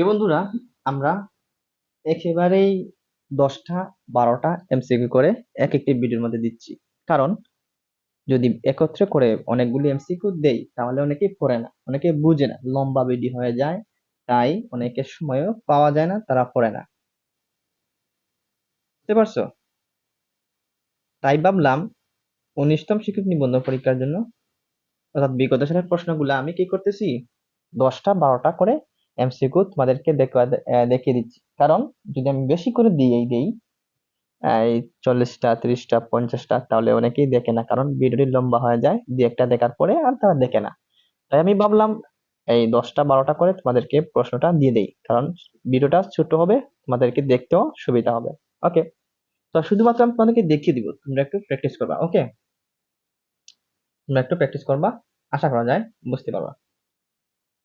প্রিয় বন্ধুরা, আমরা একেবারেই দশটা, বারোটা এমসিকিউ করে এক একটি ভিডিওর মধ্যে দিচ্ছি। কারণ যদি একত্রে করে অনেকগুলি এমসিকিউ দেই, তাহলে অনেকেই পড়ে না, অনেকে বুঝে না। লম্বা ভিডিও হয়ে যায়, তাই অনেকের সময়ও পাওয়া যায় না, তারা পড়ে না। বুঝতে পারছ? তাই ভাবলাম উনিশতম শিক্ষক নিবন্ধন পরীক্ষার জন্য, অর্থাৎ বিগত সালের প্রশ্নগুলো আমি কি করতেছি? দশটা, বারোটা করে এমসিকিউ তোমাদেরকে দেখিয়ে দিচ্ছি। কারণ যদি আমি বেশি করে দিয়েই দেই, এই চল্লিশটা, ত্রিশটা, পঞ্চাশটা, তাহলে অনেকেই দেখে না। কারণ ভিডিওটি লম্বা হয়ে যায়, দুই একটা দেখার পরে আর তারা দেখে না। তাই আমি ভাবলাম, এই দশটা, বারোটা করে তোমাদেরকে প্রশ্নটা দিয়ে দেই। কারণ ভিডিওটা ছোট হবে, তোমাদেরকে দেখতেও সুবিধা হবে। ওকে? তো শুধুমাত্র আমি তোমাদেরকে দেখিয়ে দিব। তোমরা একটু প্র্যাকটিস করবা, ওকে? তোমরা একটু প্র্যাকটিস করবা, আশা করা যায়, বুঝতে পারবা।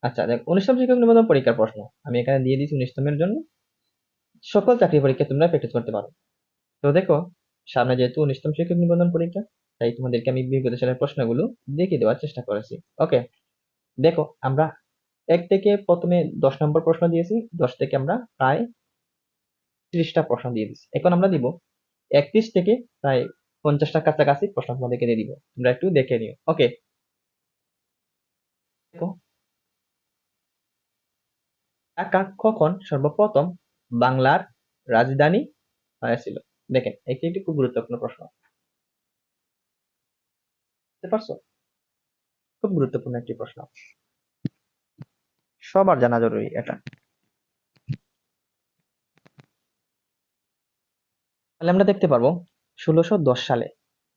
আচ্ছা দেখ উনিশতম শিক্ষক নিবন্ধন পরীক্ষার প্রশ্ন। আমি এখানে দিয়ে দিচ্ছি উনিশতমের জন্য। সকল চাকরি পরীক্ষা তোমরা প্র্যাকটিস করতে পারো। তো দেখো, সামনে যেহেতু উনিশতম শিক্ষক নিবন্ধন পরীক্ষা, তাই তোমাদেরকে আমি বিগত সালের প্রশ্নগুলো দেখিয়ে দেওয়ার চেষ্টা করেছি। ওকে দেখো, আমরা এক থেকে প্রথমে দশ নম্বর প্রশ্ন দিয়েছি। দশ থেকে আমরা প্রায় ত্রিশটা প্রশ্ন দিয়ে দিচ্ছি এখন আমরা দিব একত্রিশ থেকে প্রায় পঞ্চাশটার কাছাকাছি প্রশ্ন তোমাদেরকে দিয়ে দিব। তোমরা একটু দেখে নিও। ওকে দেখো ঢাকা কখন সর্বপ্রথম বাংলার রাজধানী হয়েছিল দেখেন, এটি একটি খুব গুরুত্বপূর্ণ প্রশ্ন। খুব গুরুত্বপূর্ণ একটি প্রশ্ন। সবার জানা জরুরি এটা। তাহলে আমরা দেখতে পারব, ষোলোশো দশ সালে,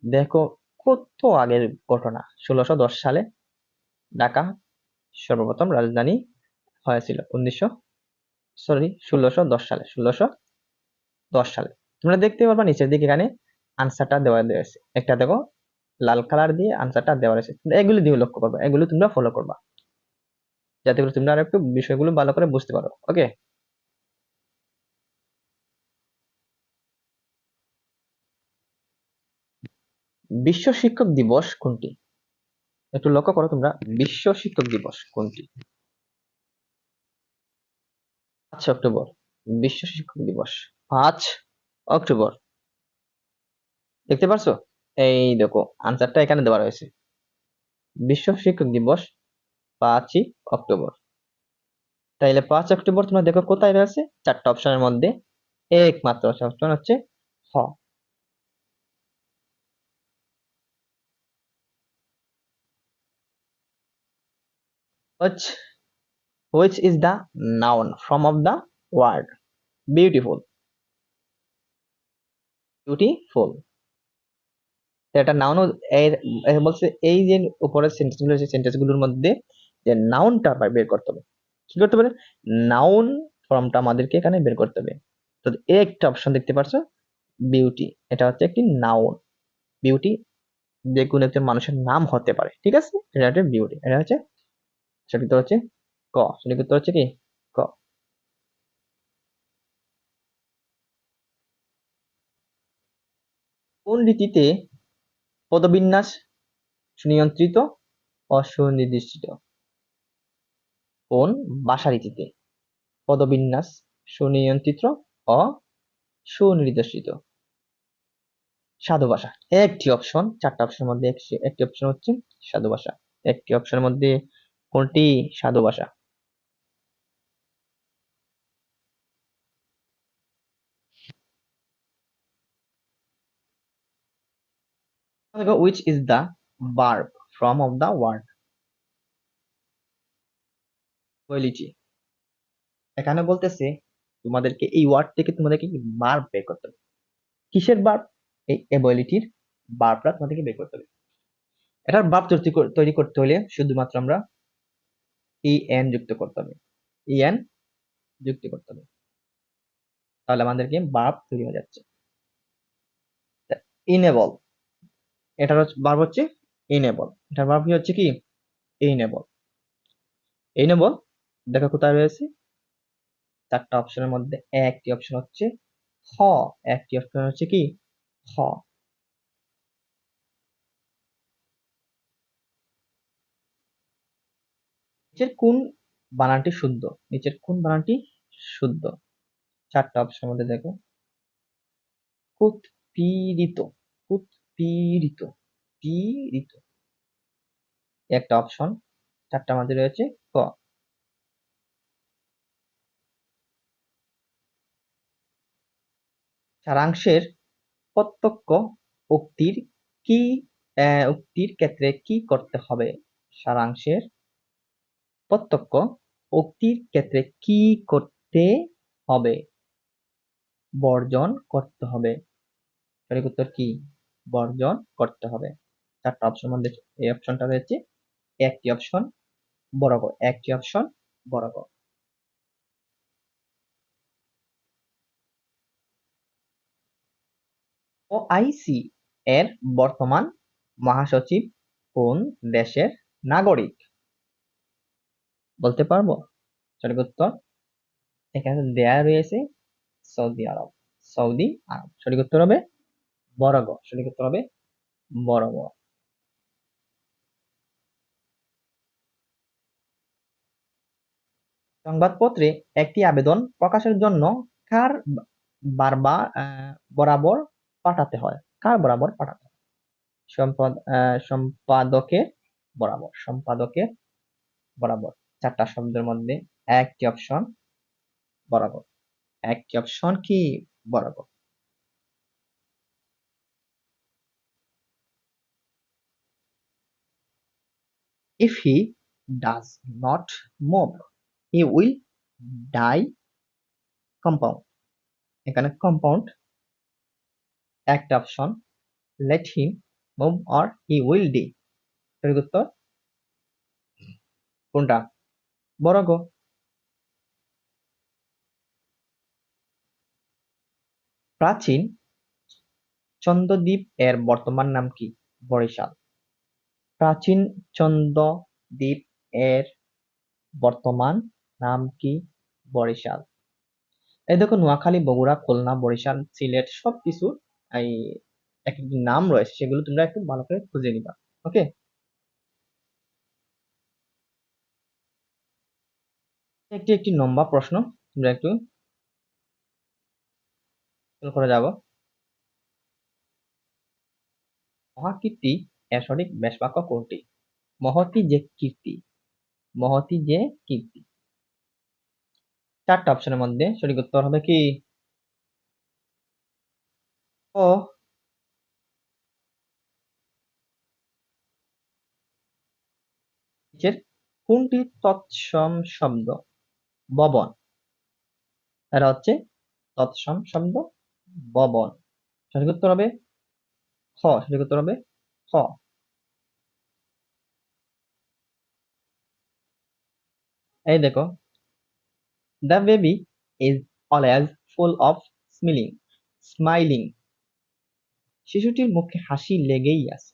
দেখো কত আগের ঘটনা। ষোলোশো দশ সালে ঢাকা সর্বপ্রথম রাজধানী হয়েছিল? উনিশশো সরি ষোলোশো দশ সালে, ষোলোশো দশ সালে। তোমরা দেখতে পারবা নিচের দিকে এখানে আনসারটা দেওয়া রয়েছে। একটা দেখো, লাল কালার দিয়ে আনসারটা দেওয়া রয়েছে। এগুলো দিয়ে লক্ষ্য করবা, এগুলো তোমরা ফলো করবা। যাতে করে তোমরা আর একটু বিষয়গুলো ভালো করে বুঝতে পারো ওকে বিশ্ব শিক্ষক দিবস কোনটি? একটু লক্ষ্য করো তোমরা, বিশ্ব শিক্ষক দিবস কোনটি? পাঁচ অক্টোবর, বিশ্ব শিক্ষক দিবস। পাঁচ অক্টোবর। দেখতে পারছ? এই দেখো আনসারটা এখানে দেওয়া রয়েছে। বিশ্ব শিক্ষক দিবস, পাঁচই অক্টোবর। তাইলে পাঁচ অক্টোবর তোমরা দেখো কোথায় রয়েছে? চারটা অপশনের মধ্যে। একমাত্র অপশন হচ্ছে হ। which which is the noun? Form of the word. Beautiful. Beautiful. এটা নাউন বলছে এই যে উপরের সেন্টেন্সগুলো সেন্টেন্সগুলোর মধ্যে যে নাউনটা বের করতে হবে। কি করতে পারে নাউন ফর্মটা আমাদেরকে এখানে বের করতে হবে। তো একটা অপশন দেখতে পাচ্ছ বিউটি এটা হচ্ছে একটি নাউন বিউটি যে কোনো একজন মানুষের নাম হতে পারে। ঠিক আছে? এটা হচ্ছে বিউটি এটা হচ্ছে, সঠিক হচ্ছে সঠিক উত্তর হচ্ছে কি কোন রীতিতে পদবিন্যাস সুনিয়ন্ত্রিত ও সুনির্দিষ্ট কোন ভাষা রীতিতে পদবিন্যাস সুনিয়ন্ত্রিত ও সুনির্দেশিত সাধু ভাষা একটি অপশন চারটা অপশনের মধ্যে একটি অপশন হচ্ছে সাধু ভাষা একটি অপশনের মধ্যে কোনটি? সাধু ভাষা which is the verb form of the word? Quality এখানে বলতেছে, তোমাদেরকে এই ওয়ার্ড থেকে তোমাদেরকে কি বের করতে হবে? কিসের ভার্ব এই এবিলিটির ভার্বটা তোমাদেরকে বের করতে হবে। এটার ভার্ব তৈরি করতে হলে শুধুমাত্র আমরা ই এন যুক্ত করতে হবে। ই এন যুক্ত করতে হবে। তাহলে আমাদেরকে ভার্ব তৈরি হয়ে যাচ্ছে। ইনেবল এটার ভার্ব হচ্ছে ইনেবল এটার ভার্ব কি হচ্ছে কি? ইনেবল ইনেবল দেখো কোথায় রয়েছে? চারটা অপশনের মধ্যে। একটি অপশন হচ্ছে হ। একটি অপশন হচ্ছে কি? হ। কোন বানানটি শুদ্ধ? নিচের কোন বানানটি শুদ্ধ? চারটা অপশনের মধ্যে দেখো। উৎপীড়িত। পীড়িত পীড়িত একটা অপশন চারটার মধ্যে রয়েছে, ক। সারাংশের প্রত্যক্ষ উক্তির কি উক্তির ক্ষেত্রে কি করতে হবে? সারাংশের প্রত্যক্ষ উক্তির ক্ষেত্রে কি করতে হবে? বর্জন করতে হবে। সঠিক উত্তর কি? বর্জন করতে হবে। চারটা অপশন মধ্যে এই অপশনটা রয়েছে একটি অপশন বড় একটি অপশন বড় ওআইসি এর বর্তমান মহাসচিব কোন দেশের নাগরিক? বলতে পারব? সঠিক উত্তর এখানে দেয়া রয়েছে সৌদি আরব সৌদি আরব। সঠিক উত্তর হবে বরগ সঠিক উত্তর হবে বরগ সংবাদপত্রে একটি আবেদন প্রকাশের জন্য কার বারবার বরাবর পাঠাতে হয়? কার বরাবর পাঠাতে হয়? সম্পাদ সম্পাদকের বরাবর সম্পাদকের বরাবর। চারটা শব্দের মধ্যে একটি অপশন বরাবর। একটি অপশন কি? বরাবর। If he does not move, he will die compound. এখানে কম্পাউন্ড একটা option let him move or he will die সঠিক উত্তর? কোনটা? বড় গো প্রাচীন চন্দ্রদ্বীপ এর বর্তমান নাম কি? বরিশাল। প্রাচীন চন্দ্রদ্বীপ এর বর্তমান নাম কি? বরিশাল। এই দেখো, নোয়াখালী, বগুড়া, খুলনা, বরিশাল, সিলেট সবকিছু এই এক একটি নাম রয়েছে, সেগুলো তোমরা একটু ভালো করে খুঁজে নিবা, ওকে? একটি একটি লম্বা প্রশ্ন, তোমরা একটু করে যাব। মহাকীর্তি এর সঠিক ব্যাসবাক্য কোনটি? মহতি যে কীর্তি। মহতি যে কীর্তি। চারটা অপশনের মধ্যে সঠিক উত্তর হবে কি? ও কোনটি তৎসম শব্দ? ববন। এটা হচ্ছে তৎসম শব্দ, ববন। সঠিক উত্তর হবে খ। সঠিক উত্তর হবে খ এই দেখো the baby is always full of smiling smiling শিশুটির মুখে হাসি লেগেই আছে।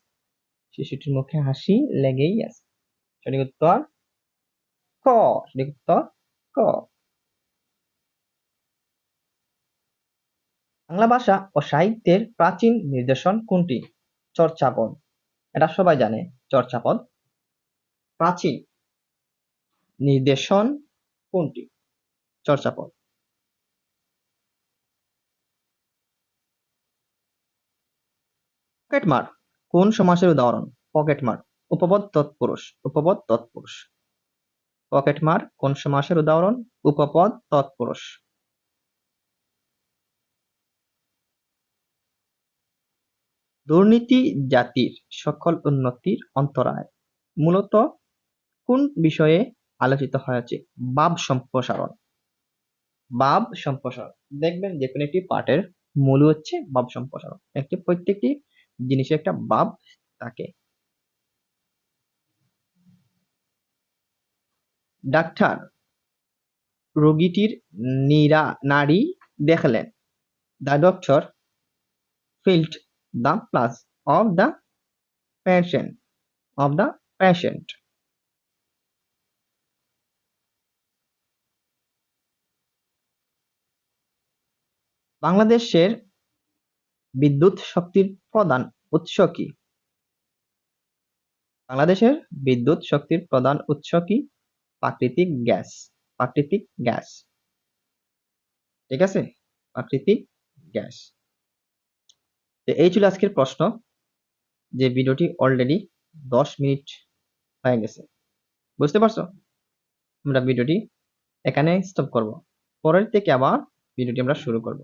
শিশুটির মুখে হাসি লেগেই আছে। সঠিক উত্তর ক, সঠিক উত্তর ক। বাংলা ভাষা ও সাহিত্যের প্রাচীন নির্দেশন কোনটি? চর্চাপদ এটা সবাই জানে, চর্চাপদ। প্রাচীন নির্দেশন কোনটি? চর্চাপদ। পকেটমার কোন সমাসের উদাহরণ? পকেটমার উপপদ তৎপুরুষ উপপদ তৎপুরুষ। পকেটমার কোন সমাসের উদাহরণ? উপপদ তৎপুরুষ। দুর্নীতি জাতির সকল উন্নতির অন্তরায়। মূলত কোন বিষয়ে আলোচিত হয়েছে? বাব সম্প্রসারণ। বাব সম্প্রসারণ। দেখবেন যে কোনো একটি পাঠের মূল হচ্ছে বাব সম্প্রসারণ। একটি প্রত্যেকটি জিনিসের একটা বাব থাকে। ডাক্তার রোগীটির নিরা, নারী দেখলেন। The doctor felt the plus of the patient, of the patient. বাংলাদেশের বিদ্যুৎ শক্তির প্রধান উৎস কি? বাংলাদেশের বিদ্যুৎ শক্তির প্রধান উৎস কি? প্রাকৃতিক গ্যাস প্রাকৃতিক গ্যাস। ঠিক আছে? প্রাকৃতিক গ্যাস। তো এই ছিল আজকের প্রশ্ন, যে ভিডিওটি অলরেডি দশ মিনিট হয়ে গেছে। বুঝতে পারছ? আমরা ভিডিওটি এখানে স্টপ করব। পরের থেকে আবার ভিডিওটি আমরা শুরু করব।